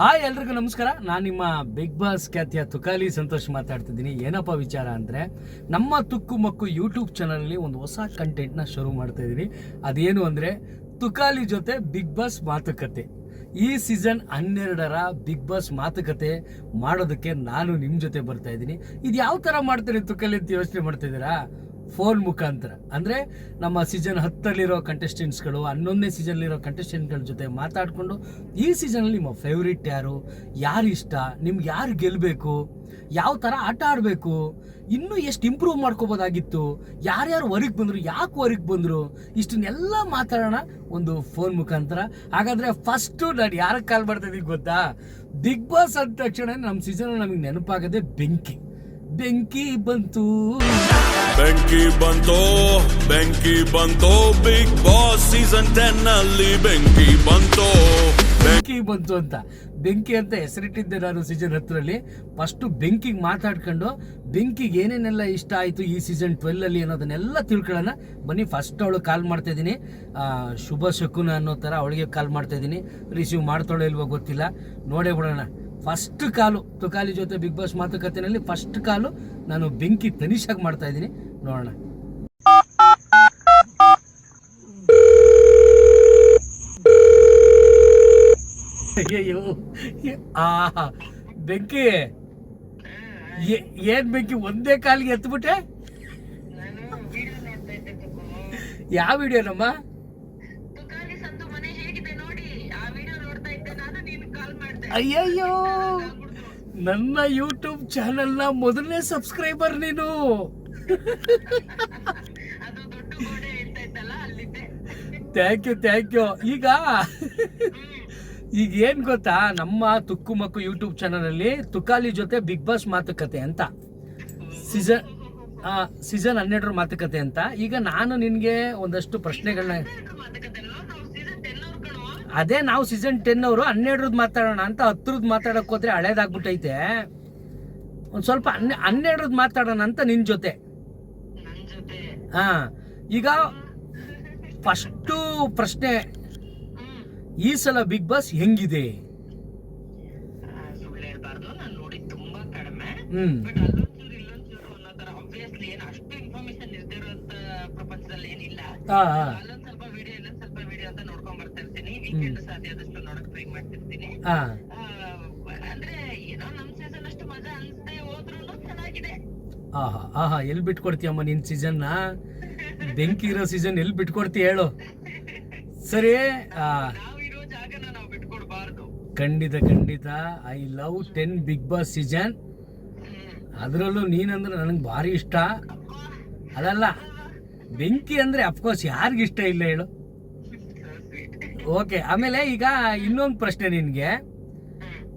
Hi ಎಲ್ರಿಗೂ ನಮಸ್ಕಾರ. ನಾನು ನಿಮ್ಮ ಬಿಗ್ ಬಾಸ್ ಖ್ಯಾತಿಯ ತುಕಾಲಿ ಸಂತೋಷ್ ಮಾತಾಡ್ತಿದ್ದೀನಿ. ಏನಪ್ಪ ವಿಚಾರ ಅಂದರೆ, ನಮ್ಮ ತುಕ್ಕು ಮಕ್ಕು ಯೂಟ್ಯೂಬ್ ಚಾನಲಲ್ಲಿ ಒಂದು ಹೊಸ ಕಂಟೆಂಟ್ನ ಶುರು ಮಾಡ್ತಾ ಇದ್ದೀನಿ ಅದೇನು ಅಂದರೆ, ತುಕಾಲಿ ಜೊತೆ ಬಿಗ್ ಬಾಸ್ ಮಾತುಕತೆ. ಈ ಸೀಸನ್ ಹನ್ನೆರಡರ ಬಿಗ್ ಬಾಸ್ ಮಾತುಕತೆ ಮಾಡೋದಕ್ಕೆ ನಾನು ನಿಮ್ಮ ಜೊತೆ ಬರ್ತಾ ಇದ್ದೀನಿ ಇದು ಯಾವ ಥರ ಮಾಡ್ತಾರೆ ತುಕಾಲಿ ಅಂತ ಯೋಚನೆ ಮಾಡ್ತಾ ಇದ್ದೀರಾ ಫೋನ್ ಮುಖಾಂತರ. ಅಂದರೆ ನಮ್ಮ ಸೀಸನ್ ಹತ್ತರಲ್ಲಿರೋ ಕಂಟೆಸ್ಟೆಂಟ್ಸ್ಗಳು ಹನ್ನೊಂದನೇ ಸೀಸನ್ಲಿರೋ ಕಂಟೆಸ್ಟೆಂಟ್ಗಳ ಜೊತೆ ಮಾತಾಡಿಕೊಂಡು, ಈ ಸೀಸನಲ್ಲಿ ನಿಮ್ಮ ಫೇವ್ರೇಟ್ ಯಾರು ಯಾರು ಇಷ್ಟ, ನಿಮ್ಗೆ ಯಾರು ಗೆಲ್ಲಬೇಕು ಯಾವ ಥರ ಆಟ ಆಡಬೇಕು, ಇನ್ನೂ ಎಷ್ಟು ಇಂಪ್ರೂವ್ ಮಾಡ್ಕೋಬೋದಾಗಿತ್ತು, ಯಾರ್ಯಾರು ಹೊರಗೆ ಬಂದರು, ಯಾಕೆ ಹೊರಗೆ ಬಂದರು, ಇಷ್ಟನ್ನೆಲ್ಲ ಮಾತಾಡೋಣ ಒಂದು ಫೋನ್ ಮುಖಾಂತರ. ಹಾಗಾದರೆ ಫಸ್ಟು ನಾನು ಯಾರಿಗೆ ಕಾಲ್ ಮಾಡ್ತಾ ಗೊತ್ತಾ? ಬಿಗ್ ಬಾಸ್ ಅಂದ ತಕ್ಷಣ ನಮ್ಮ ಸೀಸನ್ ನಮಗೆ ನೆನಪಾಗದೆ ಬೆಂಕಿ. ಬೆಂಕಿ ಬಂತು. ಬೆಂಕಿ ಬಂತು ಬೆಂಕಿ ಬಂತು ಬಿಗ್ ಬಾಸ್ ಸೀಸನ್ ಟೆನ್ ಅಲ್ಲಿ ಬೆಂಕಿ ಬಂತು. ಬೆಂಕಿ ಬಂತು ಅಂತ. ಬೆಂಕಿ ಅಂತ ಹೆಸರಿಟ್ಟಿದ್ದೆ ನಾನು ಸೀಸನ್ ಹತ್ತರಲ್ಲಿ. ಫಸ್ಟು ಬೆಂಕಿಗೆ ಮಾತಾಡ್ಕೊಂಡು ಬೆಂಕಿಗೆ ಏನೇನೆಲ್ಲ ಇಷ್ಟ ಆಯಿತು ಈ ಸೀಸನ್ ಟ್ವೆಲ್ಲಲ್ಲಿ ಅನ್ನೋದನ್ನೆಲ್ಲ ತಿಳ್ಕೊಳ್ಳೋಣ. ಬನ್ನಿ ಫಸ್ಟ್ ಅವಳು ಕಾಲ್ ಮಾಡ್ತಾ ಇದ್ದೀನಿ. ಶುಭ ಶಕುನ ಅನ್ನೋ ಥರ ಅವಳಿಗೆ ಕಾಲ್ ಮಾಡ್ತಾ ಇದ್ದೀನಿ. ರಿಸೀವ್ ಮಾಡ್ತಾಳೋ ಇಲ್ವೋ ಗೊತ್ತಿಲ್ಲ. ನೋಡೇ ಬಿಡೋಣ. First call. ತುಕಾಲಿ ಜೊತೆ ಬಿಗ್ ಬಾಸ್ ಮಾತುಕತೆನಲ್ಲಿ ಫಸ್ಟ್ ಕಾಲು ನಾನು ಬೆಂಕಿ ತನಿಷಾಗಿ ಮಾಡ್ತಾ ಇದ್ದೀನಿ. ನೋಡೋಣ. ಅಯ್ಯಯ್ಯೋ. ಆ ಬೆಂಕಿ. ಏನ್ ಬೆಂಕಿ? ಒಂದೇ ಕಾಲಿಗೆ ಎತ್ಬಿಟ್ಟೆ. ಯಾವ ವಿಡಿಯೋನಮ್ಮ ತುಕಾಲಿ ಸಂತು ಮನೆ ಹೇಗಿದೆ ನೋಡಿ ಆ ವಿಡಿಯೋ ನೋಡ್ತಾ ಇದ್ದೆ ನಾನು ನೀನು ಕಾಲ್ ಮಾಡ್ದೆ ಅಯ್ಯಯ್ಯೋ! ನನ್ನ ಯೂಟ್ಯೂಬ್ ಚಾನೆಲ್ನ ಮೊದಲನೇ ಸಬ್ಸ್ಕ್ರೈಬರ್ ನೀನು. ಥ್ಯಾಂಕ್ ಯು ಥ್ಯಾಂಕ್ ಯು ಈಗ ಈಗ ಏನು ಗೊತ್ತಾ? ನಮ್ಮ ತುಕ್ಕು ಮಕ್ಕು ಯೂಟ್ಯೂಬ್ ಚಾನಲಲ್ಲಿ ತುಕಾಲಿ ಜೊತೆ ಬಿಗ್ ಬಾಸ್ ಮಾತುಕತೆ ಅಂತ. ಸೀಸನ್ ಸೀಸನ್ ಹನ್ನೆರಡರ ಮಾತುಕತೆ ಅಂತ. ಈಗ ನಾನು ನಿನಗೆ ಒಂದಷ್ಟು ಪ್ರಶ್ನೆಗಳನ್ನ ಮಾತುಕತೆ ನಾವು ಸೀಸನ್ ಟೆನ್ ಅವ್ರು ಕಣೋ ಅದೇ ನಾವು ಸೀಸನ್ ಟೆನ್ ಅವರು ಹನ್ನೆರಡರದ್ದು ಮಾತಾಡೋಣ ಅಂತ ಹತ್ತರದ್ದು ಮಾತಾಡೋಕೆ ಹೋದ್ರೆ ಹಳೇದಾಗ್ಬಿಟ್ಟೈತೆ. ಒಂದು ಸ್ವಲ್ಪ ಹನ್ನೆ ಹನ್ನೆರಡರದ್ದು ಮಾತಾಡೋಣ ಅಂತ ನಿನ್ನ ಜೊತೆ. ಹಾಂ ಈಗ ಫಸ್ಟು ಪ್ರಶ್ನೆ ಈ ಸಲ ಬಿಗ್ ಬಾಸ್ ಹೆಂಗಿದೆ? ಹ್ಮ್. ವೀಕೆಂಡ್ ಸಾಧ್ಯ ಆದಷ್ಟು ನೋಡಕ್ ಟ್ರೈ ಮಾಡ್ತಿರ್ತೀನಿ. ಹಾ. ಆ, ಅಂದ್ರೆ ಏನೋ ನಮ್ ಸೀಸನ್ ಅಷ್ಟು ಮಜಾ ಅನ್ಸದೆ ಹೋದ್ರು ಚೆನ್ನಾಗಿದೆ. ಆಹಾ ಆಹಾ ಎಲ್ಲಿ ಬಿಟ್ಕೊಡ್ತೀಯಮ್ಮ ನಿನ್ ಸೀಸನ್ನ ಬೆಂಕಿ ಇರೋ ಸೀಸನ್ ಎಲ್ಲಿ ಬಿಟ್ಕೊಡ್ತೀಯ ಹೇಳು. ಸರಿ ನಾವ್ ಇರೋ ಜಾಗನ ನಾವ್ ಬಿಟ್ಕೊಡ್ಬಾರ್ದು. ಖಂಡಿತ ಖಂಡಿತ. I love ten Bigg Boss season. ಅದರಲ್ಲೂ ನೀನಂದ್ರೆ ನನಗೆ ಭಾರಿ ಇಷ್ಟ. ಅದಲ್ಲ ಬೆಂಕಿ ಅಂದ್ರೆ ಅಫ್ಕೋರ್ಸ್ ಯಾರಿಗಿಷ್ಟ ಇಲ್ಲ ಹೇಳು. ಓಕೆ ಆಮೇಲೆ ಈಗ ಇನ್ನೊಂದು ಪ್ರಶ್ನೆ ನಿನಗೆ.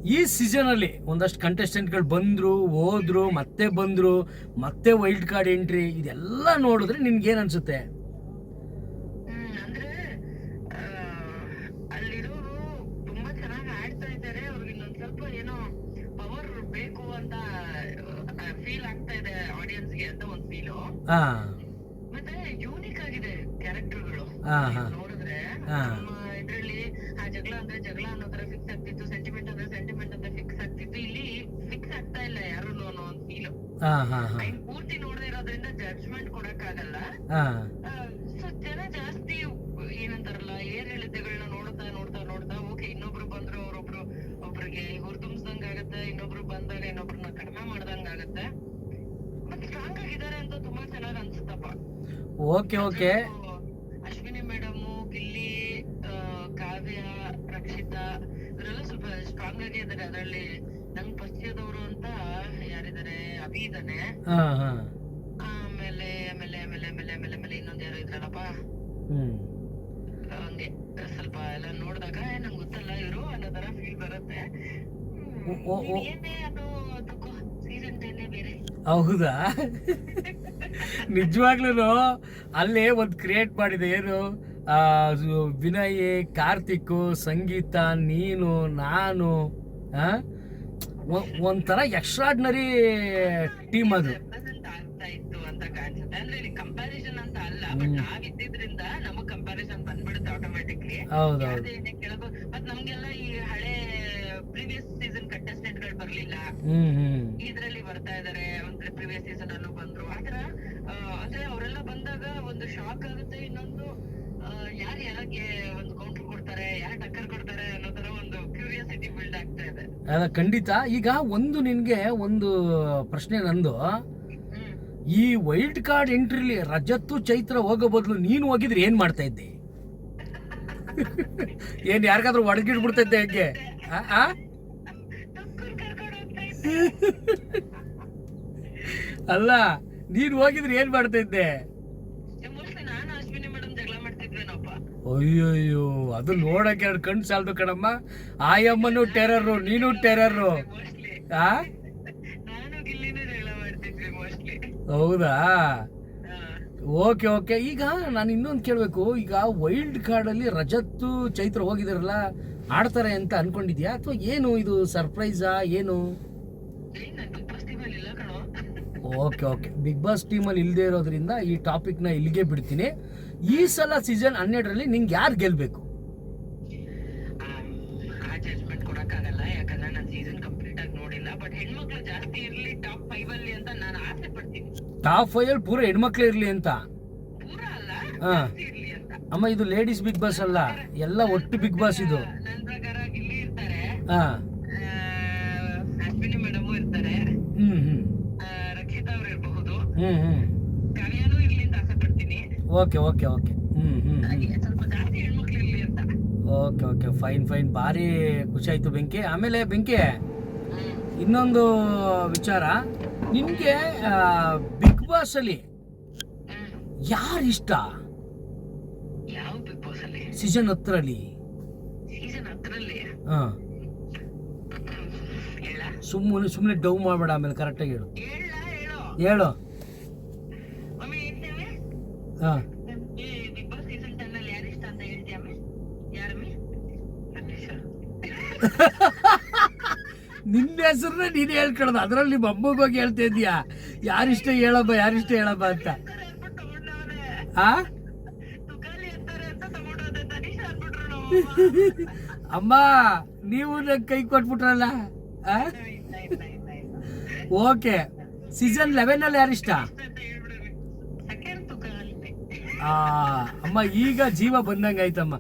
ಈ ಸೀಸನ್ ಅಲ್ಲಿ ಒಂದಷ್ಟು ಕಂಟೆಸ್ಟೆಂಟ್ಗಳು ಬಂದ್ರು ಹೋದ್ರು ಮತ್ತೆ ಬಂದ್ರು ಮತ್ತೆ ವೈಲ್ಡ್ ಕಾರ್ಡ್ ಎಂಟ್ರಿ ಇದೆಲ್ಲ ನೋಡಿದ್ರೆ ನಿನ್ಗೆ ಏನ್ ಅನ್ಸುತ್ತೆ? ಅಂದ್ರೆ ಆ, ಅಲ್ಲಿರೋರು ತುಂಬಾ ಚೆನ್ನಾಗಿ ಆಡ್ತಾ ಇದ್ದಾರೆ. ಅವ್ರಿಗೆ ಏನೋ ಪವರ್ ಬೇಕು ಅಂತ ಫೀಲ್ ಆಗ್ತಾ ಇದೆ ಆಡಿಯನ್ಸ್ಗೆ ಅಂತ ಒಂದ್ ಫೀಲು ಹಾ. ಮತ್ತೆ ಯೂನಿಕ್ ಆಗಿದೆ ಕ್ಯಾರೆಕ್ಟರ್ಗಳು ಹಾ, ಹಾ. ನೋಡಿದ್ರೆ ಹಾ. ನಮ್ಮ ಇದ್ರಲ್ಲಿ ಆ ಜಗಳ ಅಂದ್ರೆ ಜಗಳ ಅನ್ನೋದ್ರ ಫಿಕ್ಸ್ ಆಗ್ತಿತ್ತು ಸೆಂಟಿಮೆಂಟ್ ಅಂದ್ರೆ ಸೆಂಟಿಮೆಂಟ್ ಅಂತ ಫಿಕ್ಸ್ ಆಗ್ತಿತ್ತು. ಇಲ್ಲಿ ಫಿಕ್ಸ್ ಆಗ್ತಾ ಇಲ್ಲ ಯಾರು ಅನ್ನೋ ಒಂದ್ ಫೀಲ್ ಹಾ ಹಾ ಹಾ. ಪೂರ್ತಿ ನೋಡದೇ ಇರೋದ್ರಿಂದ ಜಡ್ಜ್ಮೆಂಟ್ ಕೊಡಕ್ ಆಗಲ್ಲ ಹಾ ಸೊ ಜನ ಜಾಸ್ತಿ ಏನಂತಾರಲ್ಲ ಏರ್ ನೋಡ್ತಾ ನೋಡ್ತಾ ನೋಡ್ತಾ ಓಕೆ ಇನ್ನೊಬ್ರು ಬಂದ್ರು ಅವ್ರೊಬ್ರು ಒಬ್ರಿಗೆ ಹುರ್ ತುಂಬಿಸ್ದಂಗ್ ಆಗತ್ತೆ ಇನ್ನೊಬ್ರು ಬಂದಾಗ ಇನ್ನೊಬ್ರನ್ನ ಕಡಿಮೆ ಮಾಡ್ದಂಗ್ ಆಗತ್ತೆ. ಬಟ್ ಸ್ಟ್ರಾಂಗ್ ಆಗಿದ್ದಾರೆ ಅಂತ ತುಂಬಾ ಚೆನ್ನಾಗ್ ಅನ್ಸುತ್ತಪ್ಪ. ಓಕೆ ಓಕೆ ಆಗಿ ಇದಾರೆ ಅದರಲ್ಲಿ ನಂಗ್ ಪರಿಚಯದವರು ಅಂತ ಯಾರಿದಾರೆ ಅಭಿ ಇದಾನೆ ಹಾ ಹಾ. ಆಮೇಲೆ ಆಮೇಲೆ ಆಮೇಲೆ ಆಮೇಲೆ ಆಮೇಲೆ ಆಮೇಲೆ ಇನ್ನೊಂದ್ ಯಾರೋ ಇದ್ರಲ್ಲಪ್ಪ? ಹ್ಮ್. ಹಂಗೆ ಸ್ವಲ್ಪ ಎಲ್ಲ ನೋಡಿದಾಗ ನಂಗೆ ಗೊತ್ತಲ್ಲ ಇವರು ಅನ್ನೋ ತರ ಫೀಲ್ ಬರುತ್ತೆ. ಓ, ಓ, ಓ. ಏನೇ ಅದು ಸೀಸನ್ ಬೇರೆ. ಹೌದಾ? ನಿಜವಾಗ್ಲೂ ಅಲ್ಲೇ ಒಂದು ಕ್ರಿಯೇಟ್ ಮಾಡಿದೆ ಏನು? ವಿನಯ್, ಕಾರ್ತಿಕ್, ಸಂಗೀತ, ನೀನು, ನಾನು ಒಂಥರ ಎಕ್ಸ್ಟ್ರಾಡ್ನರಿ ಟೀಮ್ ಅದು. ಹೌದೌದು. ಪ್ರೀವಿಯಸ್ ಹ್ಮ್. ಹ್ಮ್ ಇದ್ರಲ್ಲಿ ಬರ್ತಾ ಇದಾರೆ ಅಂದ್ರೆ ಪ್ರಿವಿಯಸ್ ಸೀಸನ್ ಅಲ್ಲೂ ಬಂದ್ರು ಆತರ ಅಂದ್ರೆ ಅವರೆಲ್ಲ ಬಂದಾಗ ಒಂದು ಶಾಕ್ ಆಗುತ್ತೆ ಇನ್ನೊಂದು ಯಾರು ಯಾರಿಗೆ ಒಂದು ಕೌಂಟರ್ ಕೊಡ್ತಾರೆ ಯಾರು ಟಕ್ಕರ್ ಕೊಡ್ತಾರೆ ಅನ್ನೋ ತರ ಒಂದು ಕ್ಯೂರಿಯಾಸಿಟಿ ಬಿಲ್ಡ್ ಆಗ್ತಾ ಇದೆ. ಅದ ಖಂಡಿತ. ಈಗ ಒಂದು ನಿನ್ಗೆ ಒಂದು ಪ್ರಶ್ನೆ ನಂದು. ಈ ವೈಲ್ಡ್ ಕಾರ್ಡ್ ಎಂಟ್ರಿಲಿ ರಜತ್ತು ಚೈತ್ರ ಹೋಗೋ ಬದಲು ನೀನು ಹೋಗಿದ್ರೆ ಏನ್ ಮಾಡ್ತಾ ಇದ್ದಿ? ಏನ್ ಯಾರಿಗಾದ್ರೂ ಹೆಂಗೆ? ಟಕ್ಕರ್ ಕರ್ಕೊಂಡು ಹೋಗ್ತಾ ಅಲ್ಲ ನೀನು ಹೋಗಿದ್ರೆ ಏನ್ ಮಾಡ್ತಾ ಇದ್ದೆ ಮೋಸ್ಟ್ಲಿ ನಾನು ಅಶ್ವಿನಿ ಮೇಡಮ್ ಜಗಳ ಮಾಡ್ತಿದ್ವೇನಪ್ಪ ಅಯ್ಯಯ್ಯೋ, ಅದು ನೋಡಕ್ಕೆ ಎರಡು ಕಣ್ಣು ಸಾಲದು ಕಣಮ್ಮ. ಆಯಮ್ಮನು ಟೆರರು ನೀನು ಟೆರರು ಆ? ಹೌದಾ? Okay okay. ಈಗ ನಾನು ಇನ್ನೊಂದು ಕೇಳಬೇಕು. ಈಗ ವೈಲ್ಡ್ ಕಾರ್ಡಲ್ಲಿ ರಜತ್ತು, ಚೈತ್ರ ಹೋಗಿದಾರಲ್ಲ, ಆಡ್ತಾರೆ ಅಂತ ಅನ್ಕೊಂಡಿದ್ಯಾ? ಅಥವಾ ಏನು ಇದು ಸರ್ಪ್ರೈಸಾ ಏನು? Okay okay. ಬಿಗ್ ಬಾಸ್ ಟೀಮಲ್ಲಿ ಇಲ್ಲದೆ ಇರೋದ್ರಿಂದ ಈ ಟಾಪಿಕ್ನ ಇಲ್ಲಿಗೆ ಬಿಡ್ತೀನಿ. ಈ ಸಲ ಸೀಸನ್ ಹನ್ನೆರಡರಲ್ಲಿ ನಿಂಗೆ ಯಾರು ಗೆಲ್ಬೇಕು? ಆ ಜಜ್ಮೆಂಟ್ ಕೊಡಕ್ಕಾಗಲ್ಲ ಯಾಕಂದ್ರೆ ನಾನು ಸೀಸನ್ ಕಂಪ್ಲೀಟ್ ಆಗಿ ನೋಡಿಲ್ಲ ಬಟ್ ಹೆಣ್ಮಕ್ಳು ಜಾಸ್ತಿ ಇರ್ಲಿ ಟಾಪ್ ಫೈವ್ ಅಲ್ಲಿ ಅಂತ ನಾನು ಆಸೆ ಪಡ್ತೀನಿ. ಟಾಪ್ ಫೈವಲ್ಲಿ ಪೂರ ಹೆಣ್ಮಕ್ಳು ಇರ್ಲಿ ಅಂತ? ಹಾ. ಇರ್ಲಿ ಅಂತ. ಅಮ್ಮ ಇದು ಲೇಡೀಸ್ ಬಿಗ್ ಬಾಸ್ ಅಲ್ಲ ಎಲ್ಲ ಒಟ್ಟು ಬಿಗ್ ಬಾಸ್ ಇದು. ಹಾ. ಹ್ಮ್ ಹ್ಮ್. ಹ್ಮ್ ಹ್ಮ್ ಕಾವ್ಯಾನು ಇರ್ಲಿ ಅಂತ ಆಸೆ ಪಡ್ತೀನಿ okay okay okay hmm hmm. Okay okay fine fine ಭಾರಿ ಖುಷಿ ಆಯ್ತು ಬೆಂಕಿ. ಆಮೇಲೆ ಬೆಂಕಿ ಇನ್ನೊಂದು ವಿಚಾರ. ನಿಮಗೆ ಬಿಗ್ ಬಾಸ್ ಅಲ್ಲಿ ಯಾರು ಇಷ್ಟ? ಸೀಸನ್ ಹತ್ತರಲ್ಲಿ. ಹಾ. ಸುಮ್ಮನೆ ಸುಮ್ಮನೆ ಡೌ ಮಾಡಬೇಡ ಆಮೇಲೆ ಕರೆಕ್ಟಾಗಿ ಹೇಳು. ಹೇಳ ಹೇಳೋ ಹೇಳು ಒಮ್ಮೆ ಹೇಳ್ತೇವೆ ಹಾ. ಈ ಬಿಗ್ ಬಾಸ್ ಸೀಸನ್ ಟೆನ್ ಅಲ್ಲಿ ಯಾರು ಇಷ್ಟ ಅಂತ ಹೇಳ್ತೀಯ ಅಮ್ಮೆ? ಯಾರಮ್ಮೆ ರಮೇಶ ನಿನ್ನ ಹೆಸರನ್ನ ನೀನು ಹೇಳ್ಕೊಳ್ಳೋದು ಅದರಲ್ಲಿ ನಿಮ್ಮ ಬಗ್ಗೆ ಹೋಗಿ ಹೇಳ್ತಾ ಇದೀಯಾ ಯಾರಿಷ್ಟ ಹೇಳಬ್ಬ ಯಾರಿಷ್ಟ ಹೇಳಬ್ಬ ಅಂತ? ಆ? ಅಮ್ಮ. ನೀವು ನಂಗೆ ಕೈ ಕೊಟ್ಬಿಟ್ರಲ್ಲ? ಆ? ಓಕೆ ಸೀಸನ್ ಲೆವೆನ್ ಅಲ್ಲಿ ಯಾರಿಷ್ಟ ಅಂತ ಹೇಳ್ಬಿಡ್ರಿ ಸೆಕೆಂಡ್ ತುಕಾಲಿ ಆ ಅಮ್ಮ ಈಗ ಜೀವ ಬಂದಂಗ ಆಯ್ತಮ್ಮ.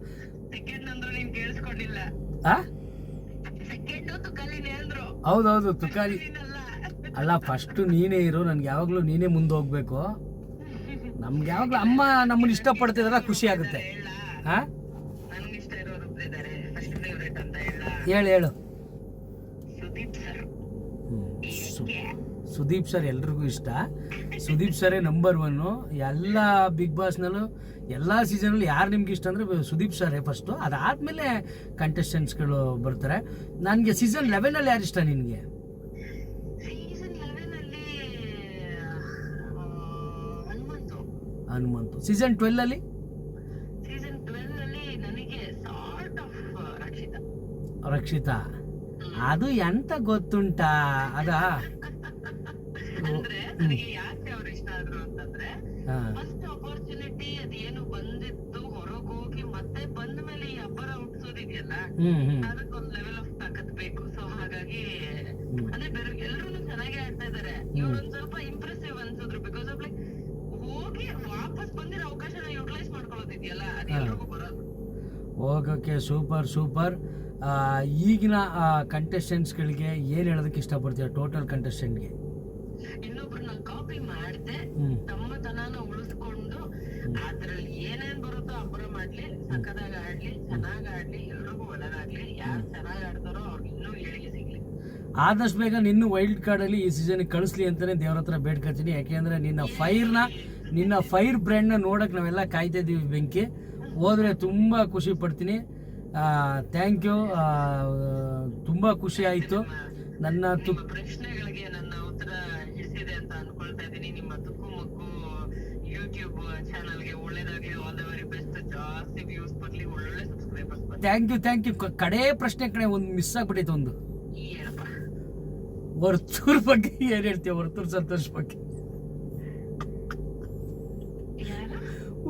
ಹೌದೌದು ತುಕಾರಿ ಅಲ್ಲ ಫಸ್ಟ್ ನೀನೇ ಇರು ನನ್ಗೆ ಯಾವಾಗ್ಲೂ ನೀನೇ ಮುಂದೆ ಹೋಗ್ಬೇಕು. ನಮ್ಗೆ ಯಾವಾಗ್ಲೂ ಅಮ್ಮ ನಮ್ಮನ್ನ ಇಷ್ಟಪಡ್ತಿದ್ರ ಖುಷಿ ಆಗುತ್ತೆ. ಹೇಳ. ಹಾ ಹೇಳ. ಹೇಳು ಸುದೀಪ್ ಸರ್ ಎಲ್ರಿಗೂ ಇಷ್ಟ. ಸುದೀಪ್ ಸರೇ ನಂಬರ್ ಒನ್ನು ಎಲ್ಲ ಬಿಗ್ ಬಾಸ್ನಲ್ಲೂ ಎಲ್ಲ ಸೀಸನಲ್ಲಿ ಯಾರು ನಿಮ್ಗೆ ಇಷ್ಟ ಅಂದರೆ ಸುದೀಪ್ ಸರೇ ಫಸ್ಟು ಅದಾದಮೇಲೆ ಕಂಟೆಸ್ಟೆಂಟ್ಸ್ಗಳು ಬರ್ತಾರೆ. ನನಗೆ ಸೀಸನ್ ಲೆವೆನಲ್ಲಿ ಯಾರು ಇಷ್ಟ ನಿನಗೆ? ಹನುಮಂತು. ಹನುಮಂತು. ಸೀಸನ್ ಟ್ವೆಲ್ಲಲ್ಲಿ ರಕ್ಷಿತಾ. ಅದು ಎಂತ ಗೊತ್ತುಂಟಾ? ಅದಾ? ಅಂದ್ರೆ ನನಗೆ ಯಾಕೆ ಅವ್ರು ಇಷ್ಟ ಆದ್ರು ಅಂತಂದ್ರೆ ಫಸ್ಟ್ ಅಪರ್ಚುನಿಟಿ ಅದೇನು ಬಂದಿತ್ತು ಹೊರಗ್ ಹೋಗಿ ಮತ್ತೆ ಬಂದ ಮೇಲೆ ಈ ಅಬ್ಬರ ಹುಟ್ಸೋದಿದೆಯಲ್ಲ ಅದಕ್ಕೊಂದ್ ಲೆವೆಲ್ ಆಫ್ ತಾಕತ್ ಬೇಕು. ಸೊ ಹಾಗಾಗಿ. ಅಂದ್ರೆ ಬೇರೆ ಎಲ್ರು ಚೆನ್ನಾಗಿ ಆಡ್ತಾ ಇದಾರೆ. ಇವ್ರೊಂದ್ ಸ್ವಲ್ಪ ಇಂಪ್ರೆಸಿವ್ ಅನ್ಸಿದ್ರು ಬಿಕಾಸ್ ಆಫ್ ಲೈಕ್ ಹೋಗಿ ವಾಪಸ್ ಬಂದಿರೋ ಅವಕಾಶನ ಯುಟಿಲೈಸ್ ಮಾಡ್ಕೊಳ್ಳೋದಿದೆಯಲ್ಲ ಅದು. ಎಲ್ರಿಗೂ ಬರೋದು. ಓಕೆ ಸೂಪರ್ ಸೂಪರ್ ಈಗಿನ ಕಂಟೆಸ್ಟೆಂಟ್ಸ್ಗಳಿಗೆ ಏನು ಹೇಳೋದಕ್ಕೆ ಇಷ್ಟಪಡ್ತೀಯ ಟೋಟಲ್ ಕಂಟೆಸ್ಟೆಂಟ್ಗೆ ಇನ್ನೊಬ್ರನ್ನ ಕಾಪಿ ಮಾಡದೆ ತಮ್ಮ ತಮ್ಮತನನ ಉಳಿಸ್ಕೊಂಡು ಅದ್ರಲ್ಲಿ ಏನೇನ್ ಬರುತ್ತೋ ಅಬ್ಬರ ಮಾಡ್ಲಿ ಸಕ್ಕದಾಗ ಆಡ್ಲಿ ಚೆನ್ನಾಗ್ ಆಡ್ಲಿ ಎಲ್ರಿಗೂ ಒಳಗಾಗ್ಲಿ ಯಾರು ಚೆನ್ನಾಗ್ ಆಡ್ತಾರೋ ಅವ್ರಿಗೆ ಇನ್ನೂ ಏಳಿಗೆ ಸಿಗ್ಲಿ. ಆದಷ್ಟು ಬೇಗ ನಿನ್ನ ವೈಲ್ಡ್ ಕಾರ್ಡಲ್ಲಿ ಈ ಸೀಸನ್ಗೆ ಕಳಿಸ್ಲಿ ಅಂತಲೇ ದೇವ್ರ ಹತ್ರ ಬೇಡ್ಕೊತೀನಿ ಯಾಕೆಂದರೆ ನಿನ್ನ ಫೈರ್ನ ನಿನ್ನ ಫೈರ್ ಬ್ರ್ಯಾಂಡ್ನ ನೋಡೋಕೆ ನಾವೆಲ್ಲ ಕಾಯ್ತಾ ಇದ್ದೀವಿ ಬೆಂಕಿ. ಹೋದ್ರೆ ತುಂಬ ಖುಷಿ ಪಡ್ತೀನಿ. ಥ್ಯಾಂಕ್ ಯು ತುಂಬ ಖುಷಿ ಆಯಿತು. ನನ್ನ ತುಕ್ ಪ್ರಶ್ನೆಗಳಿಗೆ ನನ್ನ ಉತ್ತರ ಹಿಡಿಸಿದೆ ಅಂತ ಅನ್ಕೊಳ್ತಾ ಇದ್ದೀನಿ. ನಿಮ್ಮ ತುಕ್ಕು ಮಕ್ಕು ಯೂಟ್ಯೂಬ್ ಚಾನಲ್ಗೆ ಒಳ್ಳೇದಾಗ್ಲಿ ಆಲ್ ದ ವೆರಿ ಬೆಸ್ಟ್ ಜಾಸ್ತಿ ವ್ಯೂಸ್ ಬರ್ಲಿ ಒಳ್ಳೊಳ್ಳೆ ಸಬ್ಸ್ಕ್ರೈಬರ್ಸ್ ಬರ್ಲಿ. ಥ್ಯಾಂಕ್ ಯು ಥ್ಯಾಂಕ್ ಯು ಕಡೇ ಪ್ರಶ್ನೆ ಕಡೆ ಒಂದು ಮಿಸ್ ಆಗ್ಬಿಟ್ಟಿತ್ತು ಒಂದು. ವರ್ತೂರ್ ಬಗ್ಗೆ ಏನ್ ಹೇಳ್ತೀಯ? ವರ್ತೂರ್ ಸಂತೋಷ್ ಬಗ್ಗೆ.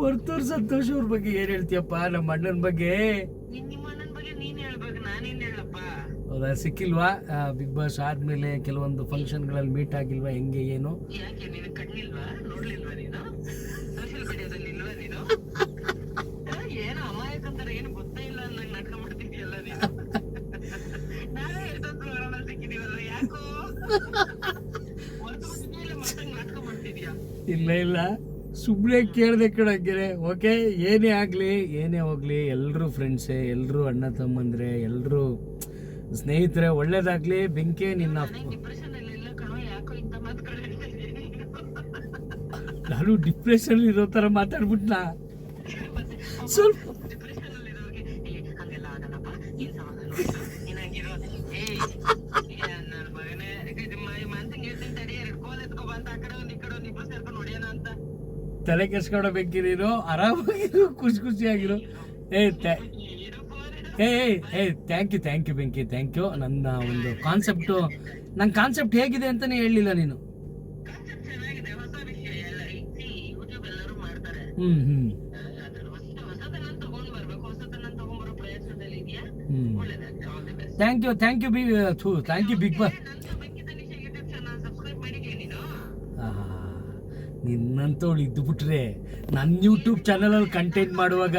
ವರ್ತೂರ್ ಸಂತೋಷ್ ಅವ್ರ ಬಗ್ಗೆ ಏನ್ ಹೇಳ್ತೀಯಪ್ಪ? ನಮ್ಮ ಅಣ್ಣನ ಬಗ್ಗೆ. ಸಿಕ್ಕಿಲ್ವಾ? ಬಿಗ್ ಬಾಸ್ ಆದ್ಮೇಲೆ ಕೆಲವೊಂದು ಫಂಕ್ಷನ್ಗಳಲ್ಲಿ ಮೀಟ್ ಆಗಿಲ್ವಾ? ಹೆಂಗೆ ಏನು? ಇಲ್ಲ ಇಲ್ಲ ಸುಮ್ಮನೆ ಕೇಳ್ದೆ ಕಣಂಗೆ ಓಕೆ ಏನೇ ಆಗಲಿ ಏನೇ ಹೋಗಲಿ ಎಲ್ಲರೂ ಫ್ರೆಂಡ್ಸೇ ಎಲ್ಲರೂ ಅಣ್ಣ ತಮ್ಮಂದ್ರೆ ಎಲ್ಲರೂ ಸ್ನೇಹಿತರೆ ಒಳ್ಳೇದಾಗ್ಲಿ ಬೆಂಕಿ ನಿನ್ನ ನೀನು ಡಿಪ್ರೆಷನ್ ಇರೋ ತರ ಮಾತಾಡ್ಬಿಟ್ನಾ? ಸ್ವಲ್ಪ ತಲೆ ಕೆಸ್ಕೊಂಡ ಬೆಂಕಿ ನೀನು ಆರಾಮಾಗಿರು ಖುಷಿ ಖುಷಿಯಾಗಿರು. ಏ ಏ ಥ್ಯಾಂಕ್ ಯು ಥ್ಯಾಂಕ್ ಯು ಬೆಂಕಿ ಥ್ಯಾಂಕ್ ಯು ನನ್ನ ಒಂದು ಕಾನ್ಸೆಪ್ಟು ನನ್ನ ಕಾನ್ಸೆಪ್ಟ್ ಹೇಗಿದೆ ಅಂತಾನೆ ಹೇಳಲಿಲ್ಲ ನೀನು. ಹ್ಞೂ ಹ್ಞೂ ಥ್ಯಾಂಕ್ ಯು ಥ್ಯಾಂಕ್ ಯು ಬಿ ಥೂ ಥ್ಯಾಂಕ್ ಯು ಬಿಗ್ ಬಾಸ್ ನಿನ್ನಂತವಳು ಇದ್ದು ಬಿಟ್ರೆ ನನ್ನ ಯೂಟ್ಯೂಬ್ ಚಾನಲಲ್ಲಿ ಕಂಟೆಂಟ್ ಮಾಡುವಾಗ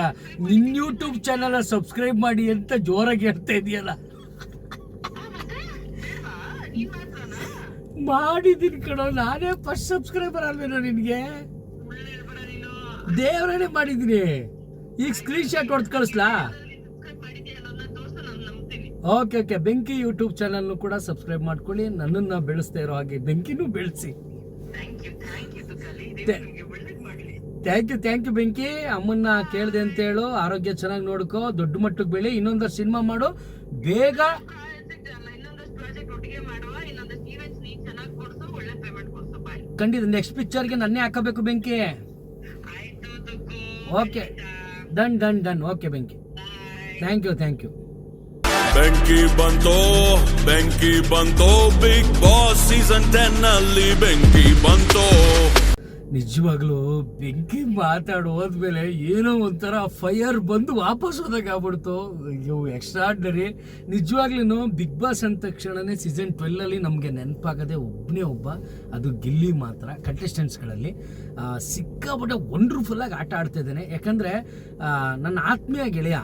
ನಿನ್ನ ಯೂಟ್ಯೂಬ್ ಚಾನಲ್ ಸಬ್ಸ್ಕ್ರೈಬ್ ಮಾಡಿ ಅಂತ ಜೋರಾಗಿ ಹೇಳ್ತಾ ಇದೆಯಲ್ಲ. ಮಾಡಿದ್ದೀನಿ ಕಣೋ ನಾನೇ ಫಸ್ಟ್ ಸಬ್ಸ್ಕ್ರೈಬರ್ ಅಲ್ವೇನೋ ನಿನಗೆ? ದೇವರೇ ಮಾಡಿದ್ದೀನಿ ಈಗ ಸ್ಕ್ರೀನ್ ಶಾಟ್ ಹೊಡೆದು ಕಳಿಸ್ಲಾ? ಓಕೆ ಓಕೆ ಬೆಂಕಿ ಯೂಟ್ಯೂಬ್ ಚಾನಲ್ನು ಕೂಡ ಸಬ್ಸ್ಕ್ರೈಬ್ ಮಾಡ್ಕೊಳ್ಳಿ. ನನ್ನನ್ನು ಬೆಳೆಸ್ತಾ ಇರೋ ಹಾಗೆ ಬೆಂಕಿನೂ ಬೆಳೆಸಿ. ಥ್ಯಾಂಕ್ ಯು ಥ್ಯಾಂಕ್ ಯು ಬೆಂಕಿ ಅಮ್ಮನ್ನ ಕೇಳಿದೆ ಅಂತ ಹೇಳು, ಆರೋಗ್ಯ ಚೆನ್ನಾಗಿ ನೋಡ್ಕೋ, ದೊಡ್ಡ ಮಟ್ಟಕ್ಕೆ ಬೆಳಿ, ಇನ್ನೊಂದಷ್ಟು ಸಿನಿಮಾ ಮಾಡು, ಬೇಗ. ಖಂಡಿತ ನೆಕ್ಸ್ಟ್ ಪಿಕ್ಚರ್ಗೆ ನನ್ನೇ ಹಾಕಬೇಕು ಬೆಂಕಿ okay done done done okay ಬೆಂಕಿ ಥ್ಯಾಂಕ್ ಯು ಥ್ಯಾಂಕ್ ಯು ಬೆಂಕಿ ಬಂತೋ ಬೆಂಕಿ ಬಂತೋ ಬಿಗ್ ಬಾಸ್ ಸೀಸನ್ ಟೆನ್ ಅಲ್ಲಿ ಬೆಂಕಿ ಬಂತೋ ನಿಜವಾಗ್ಲೂ ಬೆಂಕಿ ಮಾತಾಡಿ ಹೋದ್ಮೇಲೆ ಏನೋ ಒಂಥರ ಫೈರ್ ಬಂದು ವಾಪಸ್ ಹೋದಾಗ ಆಗ್ಬಿಡ್ತು. ಇವು ಎಕ್ಸ್ಟ್ರಾಡ್ನರಿ ನಿಜವಾಗ್ಲೂ ಬಿಗ್ ಬಾಸ್ ಅಂದ ತಕ್ಷಣನೇ ಸೀಸನ್ ಟ್ವೆಲ್ಲಲ್ಲಿ ನಮಗೆ ನೆನಪಾಗದೆ ಒಬ್ಬನೇ ಒಬ್ಬ, ಅದು ಗಿಲ್ಲಿ ಮಾತ್ರ ಕಂಟೆಸ್ಟೆಂಟ್ಸ್ಗಳಲ್ಲಿ ಸಿಕ್ಕಾಪಟ್ಟೆ ವಂಡರ್ಫುಲ್ಲಾಗಿ ಆಟ ಆಡ್ತಾ ಇದ್ದೇನೆ. ಯಾಕಂದರೆ ನನ್ನ ಆತ್ಮೀಯ ಗೆಳೆಯ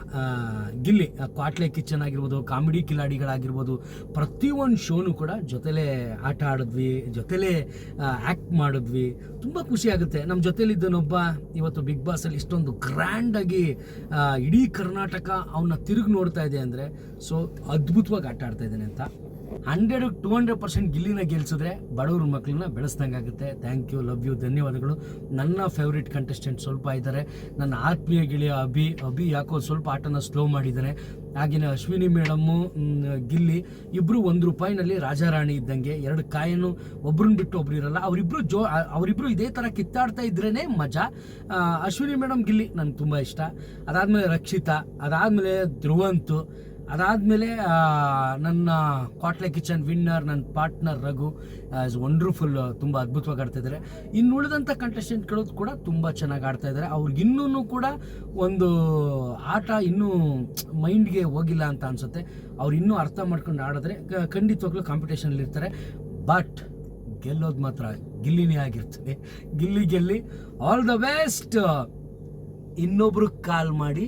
ಗಿಲ್ಲಿ ಕ್ವಾಟ್ಲೆ ಕಿಚನ್ ಆಗಿರ್ಬೋದು, ಕಾಮಿಡಿ ಕಿಲಾಡಿಗಳಾಗಿರ್ಬೋದು, ಪ್ರತಿಯೊಂದು ಶೋನು ಕೂಡ ಜೊತೆಲೇ ಆಟ ಆಡಿದ್ವಿ, ಜೊತೆಲೇ ಆ್ಯಕ್ಟ್ ಮಾಡಿದ್ವಿ. ತುಂಬ ಆಗುತ್ತೆ. ನಮ್ಮ ಜೊತೆಲಿದ್ದನೊಬ್ಬ ಇವತ್ತು ಬಿಗ್ ಬಾಸ್ ಅಲ್ಲಿ ಇಷ್ಟೊಂದು ಗ್ರ್ಯಾಂಡ್ ಆಗಿ ಇಡೀ ಕರ್ನಾಟಕ ಅವನ್ನ ತಿರುಗಿ ನೋಡ್ತಾ ಇದೆ ಅಂದರೆ ಸೊ ಅದ್ಭುತವಾಗಿ ಆಟ ಆಡ್ತಾ ಇದ್ದಾನೆ ಅಂತ ಹಂಡ್ರೆಡ್ ಟು ಹಂಡ್ರೆಡ್ ಪರ್ಸೆಂಟ್ ಗಿಲ್ಲಿನ ಗೆಲ್ಸಿದ್ರೆ ಬಡವ್ರ ಮಕ್ಕಳನ್ನ ಬೆಳೆಸ್ದಂಗೆ ಆಗುತ್ತೆ. ಥ್ಯಾಂಕ್ ಯು ಲವ್ ಯು ಧನ್ಯವಾದಗಳು. ನನ್ನ ಫೇವ್ರೇಟ್ ಕಂಟೆಸ್ಟೆಂಟ್ ಸ್ವಲ್ಪ ಇದ್ದಾರೆ. ನನ್ನ ಆತ್ಮೀಯ ಗಿಳಿಯ ಅಭಿ ಅಭಿ ಯಾಕೋ ಸ್ವಲ್ಪ ಆಟನ ಸ್ಲೋ ಮಾಡಿದ್ದಾರೆ ಹಾಗೆಯೇ ಅಶ್ವಿನಿ ಮೇಡಮ್ಮು ಗಿಲ್ಲಿ ಇಬ್ಬರು ಒಂದು ರೂಪಾಯಿನಲ್ಲಿ ರಾಜಾರಾಣಿ ಇದ್ದಂಗೆ, ಎರಡು ಕಾಯನ್ನು ಒಬ್ರನ್ನ ಬಿಟ್ಟು ಒಬ್ರು ಇರಲ್ಲ. ಅವರಿಬ್ರು ಜೋ, ಅವರಿಬ್ರು ಇದೇ ಥರ ಕಿತ್ತಾಡ್ತಾ ಇದ್ರೇ ಮಜಾ. ಅಶ್ವಿನಿ ಮೇಡಮ್ ಗಿಲ್ಲಿ, ನನಗೆ ತುಂಬ ಇಷ್ಟ. ಅದಾದಮೇಲೆ ರಕ್ಷಿತಾ, ಅದಾದಮೇಲೆ ಧ್ರುವಂತು ಅದಾದಮೇಲೆ ನನ್ನ ಕ್ವಾಟ್ಲೆ ಕಿಚನ್ ವಿನ್ನರ್ ನನ್ನ ಪಾರ್ಟ್ನರ್ ರಘು ಆಸ್ ವಂಡರ್ಫುಲ್ ತುಂಬ ಅದ್ಭುತವಾಗಿ ಆಡ್ತಾ ಇದ್ದಾರೆ. ಇನ್ನು ಉಳಿದಂಥ ಕಂಟೆಸ್ಟೆಂಟ್ಗಳು ಕೂಡ ತುಂಬ ಚೆನ್ನಾಗಿ ಆಡ್ತಾ ಇದ್ದಾರೆ. ಅವ್ರಿಗಿನ್ನೂ ಕೂಡ ಒಂದು ಆಟ ಇನ್ನೂ ಮೈಂಡ್ಗೆ ಹೋಗಿಲ್ಲ ಅಂತ ಅನಿಸುತ್ತೆ. ಅವ್ರು ಇನ್ನೂ ಅರ್ಥ ಮಾಡ್ಕೊಂಡು ಆಡಿದ್ರೆ ಖಂಡಿತವಾಗ್ಲೂ ಕಾಂಪಿಟೇಷನಲ್ಲಿ ಇರ್ತಾರೆ. ಬಟ್ ಗೆಲ್ಲೋದು ಮಾತ್ರ ಗಿಲ್ಲಿನೇ ಆಗಿರ್ತದೆ. ಗಿಲ್ಲಿ ಗೆಲ್ಲಿ ಆಲ್ ದ ಬೆಸ್ಟ್ ಇನ್ನೊಬ್ರು ಕಾಲ್ ಮಾಡಿ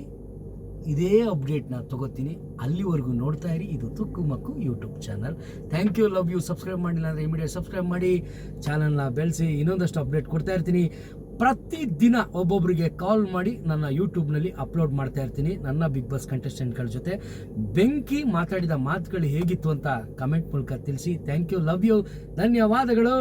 ಇದೇ ಅಪ್ಡೇಟ್ನ ತಗೋತೀನಿ. ಅಲ್ಲಿವರೆಗೂ ನೋಡ್ತಾ ಇರಿ. ಇದು ತುಕ್ಕು ಮಕ್ಕು YouTube channel thank you love you subscribe ಮಾಡಿಲ್ಲ ಅಂದರೆ ಇಮಿಡಿಯೇಟ್ ಸಬ್ಸ್ಕ್ರೈಬ್ ಮಾಡಿ. ಚಾನಲ್ನ ಬೆಳೆಸಿ. ಇನ್ನೊಂದಷ್ಟು ಅಪ್ಡೇಟ್ ಕೊಡ್ತಾ ಇರ್ತೀನಿ. ಪ್ರತಿದಿನ ಒಬ್ಬೊಬ್ಬರಿಗೆ ಕಾಲ್ ಮಾಡಿ ನನ್ನ ಯೂಟ್ಯೂಬ್ನಲ್ಲಿ ಅಪ್ಲೋಡ್ ಮಾಡ್ತಾ ಇರ್ತೀನಿ. ನನ್ನ ಬಿಗ್ ಬಾಸ್ ಕಂಟೆಸ್ಟೆಂಟ್ಗಳ ಜೊತೆ. ಬೆಂಕಿ ಮಾತಾಡಿದ ಮಾತುಗಳು ಹೇಗಿತ್ತು ಅಂತ ಕಮೆಂಟ್ ಮೂಲಕ ತಿಳಿಸಿ. ಥ್ಯಾಂಕ್ ಯು ಲವ್ ಯು ಧನ್ಯವಾದಗಳು.